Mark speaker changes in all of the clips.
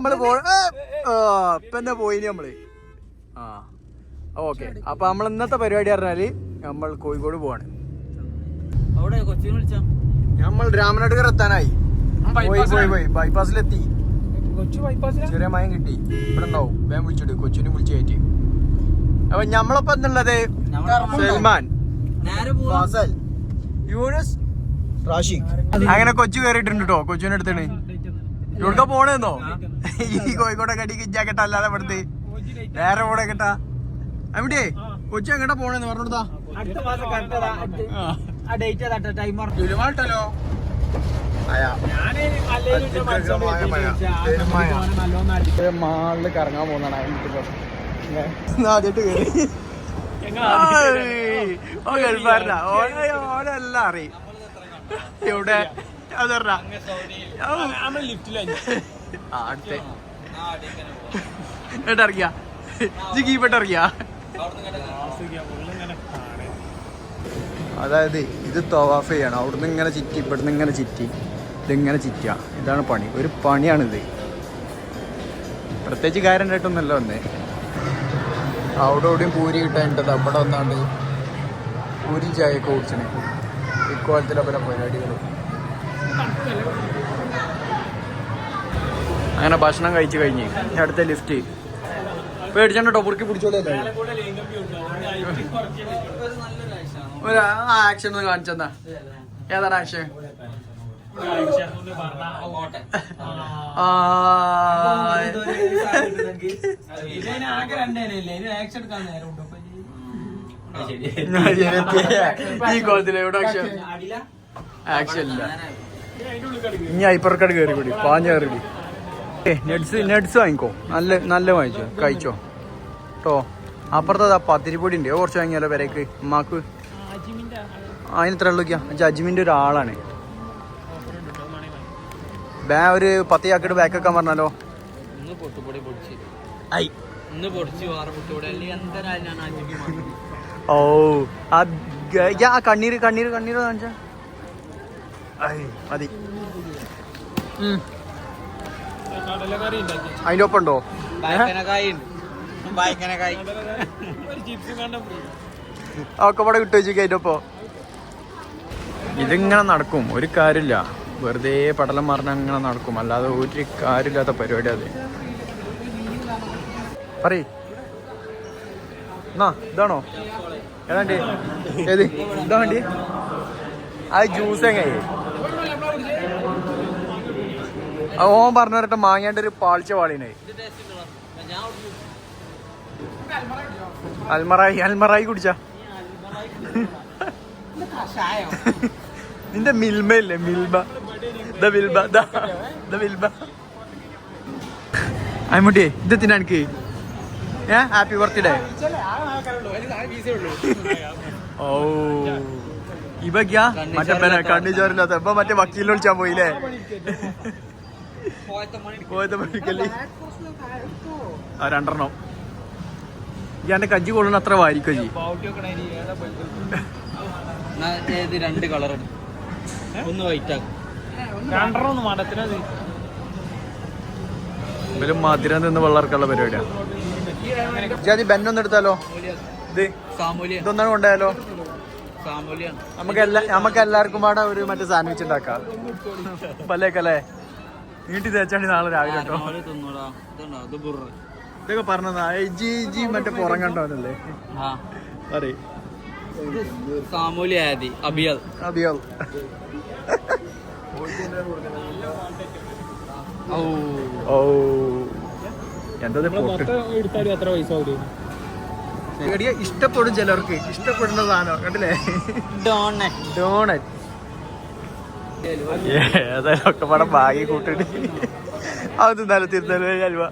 Speaker 1: നമ്മൾ പോ ഇപ്പന്നെ പോയിന് നമ്മൾ? ആ ഓക്കെ. അപ്പൊ നമ്മൾ ഇന്നത്തെ പരിപാടി പറഞ്ഞാൽ നമ്മൾ കോഴിക്കോട് പോവാണ്. നമ്മൾ രാമനാട്ടുകർ എത്താനായി. പോയി പോയി പോയി. ബൈപ്പാസിലെത്തി ചെറിയ മയം കിട്ടി. ഇവിടെ ഉണ്ടാവും. വേഗം വിളിച്ചിട്ട് കൊച്ചിനെ വിളിച്ചു കയറ്റി. അപ്പൊ നമ്മളൊപ്പം എന്നുള്ളത് സൽമാൻ. ഫാസൽ. യൂനസ്. റാഷിഖ്. അങ്ങനെ കൊച്ചു കയറിയിട്ടുണ്ട് കേട്ടോ കൊച്ചിനെ എടുത്തിട്ട് എവിടുക്ക പോണേന്നോ? ഈ കോഴിക്കോട്ടെ കടി കിഞ്ചാക്കട്ട അല്ലാതെ ഇവിടുത്തെ നേരെ പോണേ കേട്ടാ. അവിടെ കൊച്ചി എങ്ങട്ടാ പോണേന്ന് പറഞ്ഞോടാ
Speaker 2: അടുത്ത മാസം കറക്റ്റ് ആ ഡേറ്റ് അതാ ടൈമർ
Speaker 1: ലുലുമാട്ടല്ലോ
Speaker 2: ഞാൻ അല്ലേലും ഇന്റെ മനസ്സോട് വെച്ചിട്ട് ചോദിച്ചാ, ആ സമയത്ത് ഓനെ നല്ലോണം അടിക്കും.
Speaker 1: മാളിൽ കറങ്ങാൻ പോകുന്നതാണ് ആദ്യമായിട്ട് കയറി ഓ ഗൾഫാരനാ ഓനെ ഓനെല്ലാം അറിയും. എവിടെ അതായത് ഇത് തവാഫ് ചെയ്യണം. അവിടുന്ന് ഇങ്ങനെ ചിറ്റി ഇവിടുന്ന് ഇങ്ങനെ ചിറ്റി. ഇതിങ്ങനെ ചിറ്റുക. ഇതാണ് പണി. ഒരു പണിയാണിത്. പ്രത്യേകിച്ച് കാര്യം കേട്ടൊന്നല്ല വന്നേ അവിടെ എവിടെയും പൂരി കിട്ടാനിട്ടത് അവിടെ വന്നാണ്ട് പൂരി ചായ കുടിച്ചിന്. ഇക്കോലത്തിലെ പല പരിപാടികളും. അങ്ങനെ ഭക്ഷണം കഴിച്ചു കഴിഞ്ഞ് അടുത്ത ലിഫ്റ്റ് പേടിച്ചോ പുറക്കി പിടിച്ചോളൂ. ഒരു ആക്ഷൻ ഒന്ന് കാണിച്ചെന്നാ ഏതാണ് ആക്ഷൻ ഈ കോലത്തിൽ എവിടെ ആക്ഷൻ ആക്ഷൻ ഇല്ല. ഇനി ഹൈപ്പർക്കട് കയറി കൂടി പാഞ്ഞ കയറി കൂടി. നെഡ്സ് നെഡ്സ് വാങ്ങിക്കോ. നല്ല നല്ല വാങ്ങിച്ചോ കഴിച്ചോ. കേട്ടോ അപ്പുറത്തത് ആ പത്തിരിപ്പൊടി ഉണ്ട്. കുറച്ച് വാങ്ങിയാലോ വരേക്ക് ഉമ്മാക്ക്. അതിന് ഇത്ര ഉള്ളൂ ജഡ്ജ്മെന്റ് ഒരാളാണ്. ബാ ഒരു പത്ത് ചാക്കിട്ട് ബാക്ക് വെക്കാൻ പറഞ്ഞാലോ? ഓ ആ കണ്ണീര് കണ്ണീര് കണ്ണീര് കാണിച്ച മതി. അതിന്റെ ഒപ്പം ഉണ്ടോ
Speaker 3: ബായ്ക്കനക്കായി ഉണ്ട് ബായ്ക്കനക്കായി
Speaker 2: ഒരു ചിപ്സ് കണ്ട
Speaker 1: ഒക്കെ ഇവിടെ കിട്ടു വെച്ചു അതിന്റെ ഒപ്പം ഇതിങ്ങനെ നടക്കും ഒരു കാര്യമില്ല. വെറുതെ പടലം മറിഞ്ഞ അങ്ങനെ നടക്കും. അല്ലാതെ ഒരു കാര്യമില്ലാത്ത പരിപാടി അത്. പറയ്. എന്നാ ഇതാണോ? ഏതാണ്ടി ഏത്? ഇതാണ്ടി അത് ജ്യൂസ് എങ്ങനെ ഓൻ പറഞ്ഞു വരട്ടെ മാങ്ങേണ്ട ഒരു പാളിച്ച പാളിനെ അൽമറായി അൽമറായി കുടിച്ച. നിന്റെ മിൽമ ഇല്ലേ? മിൽബ ദ മിൽബ ദ മിൽബ അമ്മൂട്ടി ഇത് തിന്നാ എനിക്ക്. ഏ? ഹാപ്പി ബർത്ത്ഡേ ഓ. ഇവക്യാ മറ്റേ ബന കണ്ണു ചോരില്ലാത്ത ഇപ്പൊ മറ്റേ വക്കീലിനെ വിളിച്ചാൻ പോയില്ലേ? പോയത്തെ പണിക്കല്ലേ ആ രണ്ടെണ്ണം. എന്റെ കജ്ജി കൊള്ളുന്ന അത്ര വാരിക്കോ ജി?
Speaker 3: ഏത് രണ്ട് കളർ ഒന്ന് വൈറ്റ് ആക്കും.
Speaker 2: രണ്ടെണ്ണം മടത്തിനത്
Speaker 1: ഇവർ മധുരം നിന്ന് വെള്ളർക്കുള്ള പരിപാടിയാ. ജാതി ബെന്നൊന്നും എടുത്താലോ? ഇത് ഇതൊന്നാണ് കൊണ്ടുപോയാലോ നമുക്ക് എല്ലാ നമുക്ക് എല്ലാവർക്കും പാടെ ഒരു മറ്റേ സാൻഡ്വിച്ച് ഉണ്ടാക്കാം. പല്ലേക്കല്ലേ നീട്ടി തേച്ചാണ്ടി നാളെ രാവിലെ കേട്ടോ. ഇതൊക്കെ പറഞ്ഞതാ. ജി ജി മറ്റേ പുറം കണ്ടോന്നല്ലേ
Speaker 3: ആ.
Speaker 1: അറിയ
Speaker 3: സാമൂലി ആദി അബിയൽ.
Speaker 1: അബിയൽ.
Speaker 3: ഓ
Speaker 2: എടുത്താലും എത്ര പൈസ
Speaker 1: ഇഷ്ടപ്പെടും ചിലർക്ക്. ഇഷ്ടപ്പെടുന്ന സാധനം. കണ്ടില്ലേ?
Speaker 3: ഡോണറ്റ്
Speaker 1: ഡോണറ്റ് ഏതായാലും ഒക്കെ പടം ഭാഗ്യം കൂട്ടിട്ട് അത് തിന്നാലും തിരുന്നാലോ അലുവ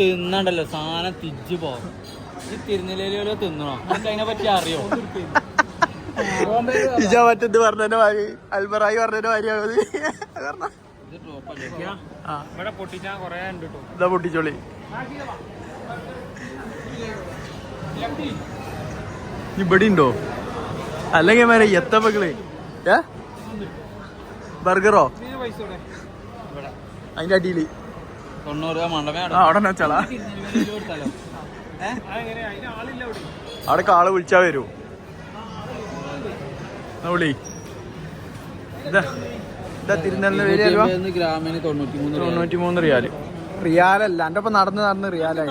Speaker 3: തിന്നണ്ടല്ലോ സാധനം തിരിച്ചു പോകും തിരുനെല്ലിയിലോ തിന്നണോ? നമുക്ക് അതിനെ പറ്റി അറിയോ?
Speaker 1: ഇജ മറ്റെന്ത് പറഞ്ഞതിന്റെ മാതിരി? അൽബറായി പറഞ്ഞതിന്റെ മാതിരിയാണത്
Speaker 3: ഇത്? ടോപ്പല്ലേ
Speaker 2: ഇവിടെ ഉണ്ടോ
Speaker 1: അല്ലെങ്കിൽ മാരെ എത്തപ്പകൾ ഏ? ബർഗറോ? അതിന്റെ അടിയിൽ അവിടെ
Speaker 2: ചള അവിടെ
Speaker 1: അവിടെ കാൾ വിളിച്ചാ വരൂ. വിളി.
Speaker 3: ഗ്രാമിന് തൊണ്ണൂറ്റി മൂന്ന്
Speaker 1: റിയാൽ. റിയാലല്ല എന്റെ ഒപ്പം നടന്ന് നടന്ന് റിയാലായി.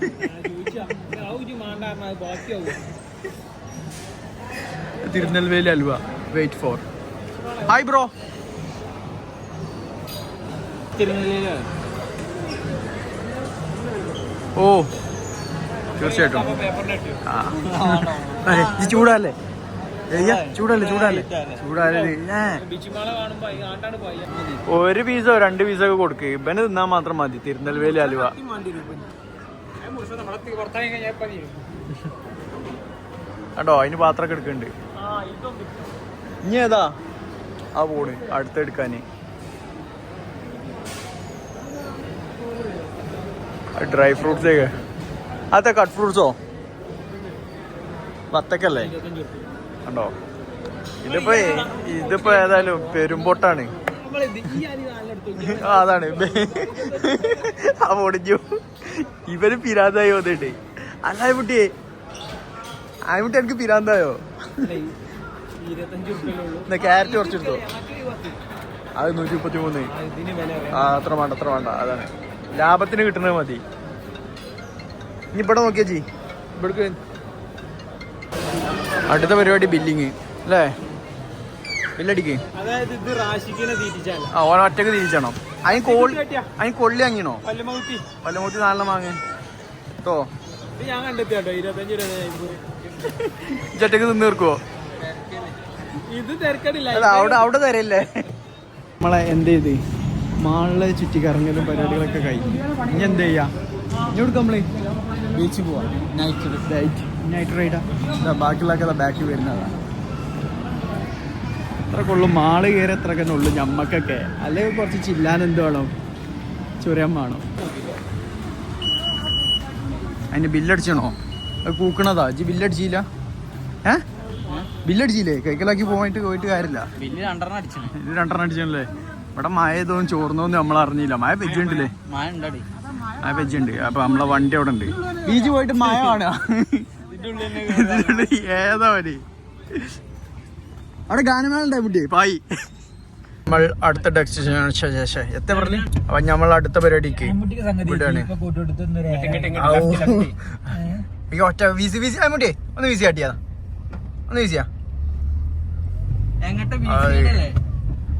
Speaker 1: തിരുനെൽവേലി അലുവ. വെയിറ്റ് ഫോർ ഹായ് ബ്രോ ഓ തീർച്ചയായിട്ടും. ഇത് ചൂടല്ലേ? ചൂടല്ലേ ചൂടല്ലേ? ചൂടല്ലേ ഒരു പീസോ രണ്ട് പീസോ ഒക്കെ കൊടുക്ക്. ഇവന് തിന്നാൻ മാത്രം മതി. തിരുനെൽവേലി അലുവ. കേട്ടോ അതിന് പാത്രമൊക്കെ എടുക്കുന്നുണ്ട്. ഇനി ഏതാ? ആ പോണ്. അടുത്തെടുക്കാന് ഡ്രൈ ഫ്രൂട്ട്സ് ഒക്കെ. അതെ കട്ട് ഫ്രൂട്ട്സോ? വത്തക്കല്ലേ? കണ്ടോ? ഇതിപ്പോ ഇതിപ്പോ ഏതായാലും പെരുമ്പൊട്ടാണ് അതാണ്. ആ പൊടിഞ്ഞു. ഇവർ പിരാന്തായി വന്നിട്ട് അല്ല കുട്ടിയെ ആയമുട്ടി എനിക്ക് പിരാന്തായോ? ക്യാരറ്റ് കുറച്ചെടുത്തോ. അത് നൂറ്റി മുപ്പത്തി മൂന്ന്
Speaker 2: ആ,
Speaker 1: അത്ര വേണ്ട അത്ര വേണ്ട. അതാണ്. ലാഭത്തിന് കിട്ടുന്നത് മതി. ഇനി ഇവിടെ നോക്കിയാ ജി. ഇവിടേക്ക് അടുത്ത പരിപാടി ബില്ലിങ് അല്ലേ? ബില്ലടിക്ക്
Speaker 2: അതായത് ഇത് റാഷിക്കിനെ തീറ്റിച്ചാല
Speaker 1: ആ ഓൻ ഒറ്റയ്ക്ക് തിരിച്ചണം അതിന് കോളി അതിന് കൊള്ളി അങ്ങിനോ
Speaker 2: പല്ലുമകുത്തി
Speaker 1: പല്ലമൂത്തി നാലെണ്ണം വാങ്ങ്. കേട്ടോ
Speaker 2: ഇത് ഞാൻ കണ്ടെത്തി കേട്ടോ ഇരുപത്തഞ്ച് ഇരുപത്തഞ്ച്
Speaker 1: ചട്ടക്ക് നിന്ന് തീർക്കുവോ?
Speaker 2: ഇത് തിരക്കടില്ല.
Speaker 1: അവിടെ അവിടെ തരല്ലേ നമ്മളെ എന്ത് ചെയ്ത്? മാളിലെ ചുറ്റിക്കറങ്ങലും പരിപാടികളൊക്കെ കഴിഞ്ഞു. ഇനി എന്ത് ചെയ്യാ? ഇങ്ങോട്ട് നമ്മൾ? ബീച്ചിൽ പോവാം. നൈറ്റ് നൈറ്റ് നൈറ്റ് റൈഡാ ബാക്കിയുള്ളൊക്കെ ബാക്കി വരുന്നതാ. അത്ര കൊള്ളു മാൾ കയറി അത്രയൊക്കെ ഉള്ളു ഞമ്മക്കൊക്കെ. അല്ലെങ്കിൽ കുറച്ച് ചില്ലാൻ എന്ത് വേണം? ചുരം വേണം? അതിന് ബില്ലടിച്ചണോ? അത് കൂക്കണതാ. ജി ബില്ലടിച്ചില്ല ഏ? ബില്ലടിച്ചില്ലേ കൈക്കലാക്കി പോയിട്ട് പോയിട്ട് കാര്യമില്ല.
Speaker 3: ബില്ല് രണ്ടെണ്ണം അടിച്ചു
Speaker 1: ഇത് രണ്ടെണ്ണം അടിച്ചല്ലേ ഇവിടെ മഴ ഏതോ ചോർന്നോന്ന് നമ്മൾ അറിഞ്ഞില്ല. മഴ
Speaker 3: പെജുണ്ടല്ലേ
Speaker 1: മഴ പെജുണ്ട് അപ്പൊ നമ്മളെ വണ്ടി അവിടെ ഉണ്ട്. ബീച്ച് പോയിട്ട് മഴ കാണുക. ഏതാ മതി അവിടെ ഗാനമേള ഉണ്ടായി കുട്ടി. പായി. നമ്മൾ അടുത്ത ഡെസ്റ്റിനേഷൻ എത്ര പറഞ്ഞു? അപ്പൊ നമ്മൾ അടുത്ത പരിപാടിക്ക് വിടുകയാണ് ഒറ്റ വിസി വീസി ആയിട്ടേ ഒന്ന് വീസി കാട്ടിയാ. ഒന്ന് വീസിയാ
Speaker 3: എങ്ങോട്ട്
Speaker 1: ആ,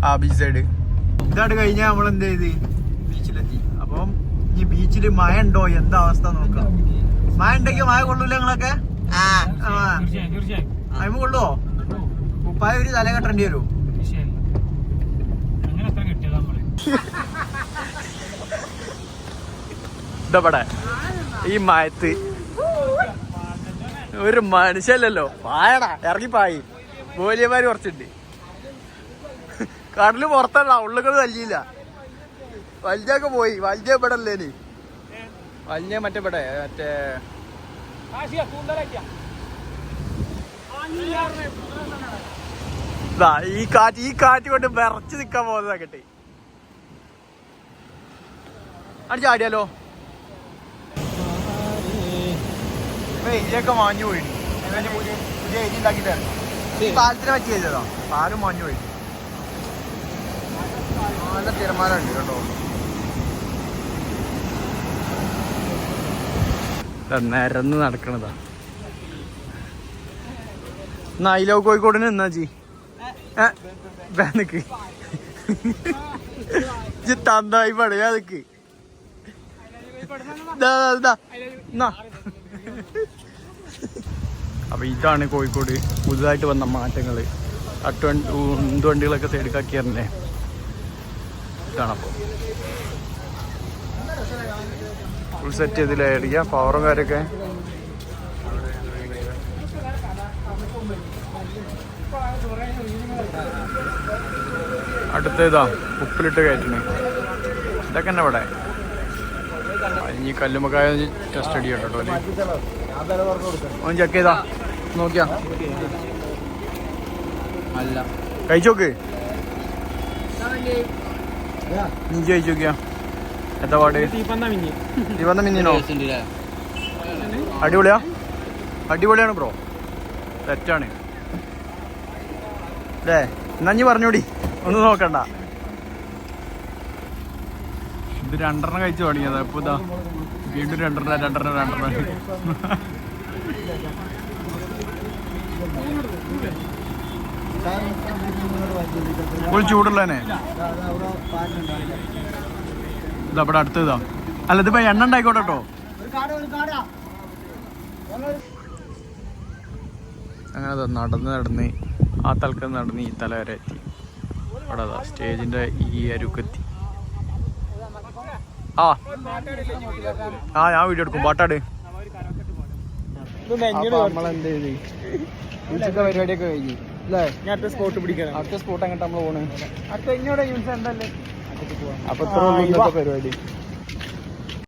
Speaker 1: ആ ബീച്ച് സൈഡ് ഇതാണ്ട് കഴിഞ്ഞാൽ നമ്മൾ എന്ത് ചെയ്ത്? ബീച്ചിലെത്തി. അപ്പം ഈ ബീച്ചിൽ മഴ ഉണ്ടോ? എന്താ അവസ്ഥ നോക്കാം. മഴ ഉണ്ടെങ്കിൽ മഴ കൊള്ളൂല നിങ്ങളൊക്കെ? ആ കൊള്ളുവോ ഉപ്പായ ഒരു തല കെട്ടേണ്ടി വരുമോ ഇതവിടെ ഈ മയത്ത്. ഒരു മനുഷ്യല്ലല്ലോ പായടാ ഇറങ്ങി പായി ബോലിയമാര് കുറച്ചുണ്ട്. കടൽ പുറത്തല്ല ഉള്ളുകൾ വലിയില്ല വലിയൊക്കെ പോയി. വലിയ ഇവിടെ അല്ലേനി വലിയ മറ്റേ ഇവിടെ മറ്റേ ഈ കാറ്റ് ഈ കാറ്റ് കൊണ്ട് വിറച്ച് നിക്കാൻ പോകുന്നതാ കേട്ടെ. അടിച്ചാടിയാലോ ഇതിലൊക്കെ മാഞ്ഞു പോയി. പുതിയ എരി എഴുതി പാലത്തിന് പറ്റി ചെയ്തതാ പാലും മാഞ്ഞു പോയി. നല്ല തീരുമാനം ഉണ്ട് കേട്ടോ നിരന്ന് നടക്കണതാ. എന്നാ അയിലോ കോഴിക്കോടിന് എന്നാ ജി. നിക്ക്. ജി തന്നായി പടയാ നിക്ക്. അപ്പൊ ഇതാണ് കോഴിക്കോട് പുതുതായിട്ട് വന്ന മാറ്റങ്ങൾ അട്ട് വണ്ടി ഉന്ത് വണ്ടികളൊക്കെ സൈഡിക്കാക്കിയറില്ലേ ഇതാണപ്പോ ഫുൾ സെറ്റ് ചെയ്തില്ല അടിക്കുക പവറും കാര്യമൊക്കെ അടുത്തേതാ ഉപ്പിലിട്ട് കയറ്റണേ. ഇതൊക്കെ തന്നെ ഇവിടെ? ഇനി കല്ലുമക്കായ ടെസ്റ്റ് അടി കേട്ടോ അല്ലേ? ഒന്ന് ചെക്ക് ചെയ്താ നോക്കിയാ.
Speaker 3: അല്ല.
Speaker 1: കഴിച്ചോക്ക് ഇഞ്ചി കഴിച്ചോക്കിയാ എന്താ പാട്?
Speaker 2: തീപ്പന്ന മിഞ്ഞി
Speaker 1: ദിവന്ന മിന്നിനോ അടിപൊളിയാ? അടിപൊളിയാണ് ബ്രോ. തെറ്റാണ്. അല്ലേ നഞ്ഞി പറഞ്ഞൂടി. ഒന്ന് നോക്കണ്ട. ഇത് രണ്ടെണ്ണം കഴിച്ചു തുടങ്ങിയത്. ഇപ്പൊ ഇതാ വീണ്ടും രണ്ടെണ്ണ രണ്ടെണ്ണ രണ്ടെണ്ണ. ഒരു ചൂടുള്ളതന്നെ ഇതാ ഇവിടെ അടുത്തതാ അല്ല ഇതിപ്പോ എണ്ണ ഉണ്ടായിക്കോട്ടെ കേട്ടോ. അങ്ങനെ നടന്ന് നടന്ന് ആ തലക്ക് നടന്ന് ഈ തല വരെ എത്തി. അവിടെ അതാ സ്റ്റേജിന്റെ ഈ അരുക്കെത്തി. ആ. ആ ഞാൻ വീഡിയോ എടുക്കും. പാട്ടാട്. ഉച്ചത്തെ പരിപാടിയൊക്കെ കഴിഞ്ഞു. അല്ലേ
Speaker 2: ഞാൻ അടുത്ത സ്പോട്ട് പിടിക്കണം.
Speaker 1: അടുത്ത സ്പോട്ട് അങ്ങോട്ട് നമ്മൾ പോണ്.
Speaker 2: അടുത്ത ഇങ്ങോട്ട് യൂസ് ഉണ്ടല്ലേ
Speaker 1: അപ്പൊ ഇത്ര പരിപാടി.